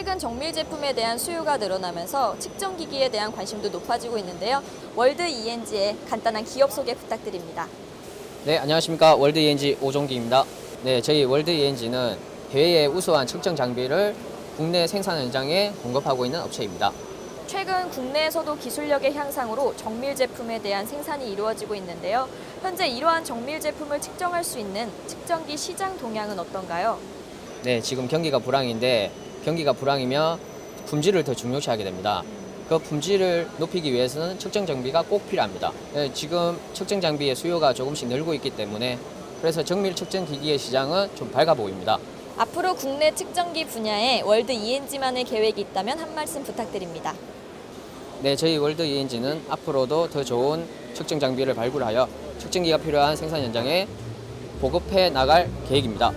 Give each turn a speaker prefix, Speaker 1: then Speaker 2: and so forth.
Speaker 1: 최근 정밀 제품에 대한 수요가 늘어나면서 측정 기기에 대한 관심도 높아지고 있는데요. 월드 ENG의 간단한 기업 소개 부탁드립니다.
Speaker 2: 네, 안녕하십니까. 월드 ENG 오종기입니다. 네, 저희 월드 ENG는 해외의 우수한 측정 장비를 국내 생산 현장에 공급하고 있는 업체입니다.
Speaker 1: 최근 국내에서도 기술력의 향상으로 정밀 제품에 대한 생산이 이루어지고 있는데요. 현재 이러한 정밀 제품을 측정할 수 있는 측정기 시장 동향은 어떤가요?
Speaker 2: 네, 지금 경기가 불황인데 경기가 불황이면 품질을 더 중요시하게 됩니다. 그 품질을 높이기 위해서는 측정 장비가 꼭 필요합니다. 네, 지금 측정 장비의 수요가 조금씩 늘고 있기 때문에 그래서 정밀 측정 기기의 시장은 좀 밝아 보입니다.
Speaker 1: 앞으로 국내 측정기 분야에 월드 ENG만의 계획이 있다면 한 말씀 부탁드립니다.
Speaker 2: 네, 저희 월드 ENG는 앞으로도 더 좋은 측정 장비를 발굴하여 측정기가 필요한 생산 현장에 보급해 나갈 계획입니다.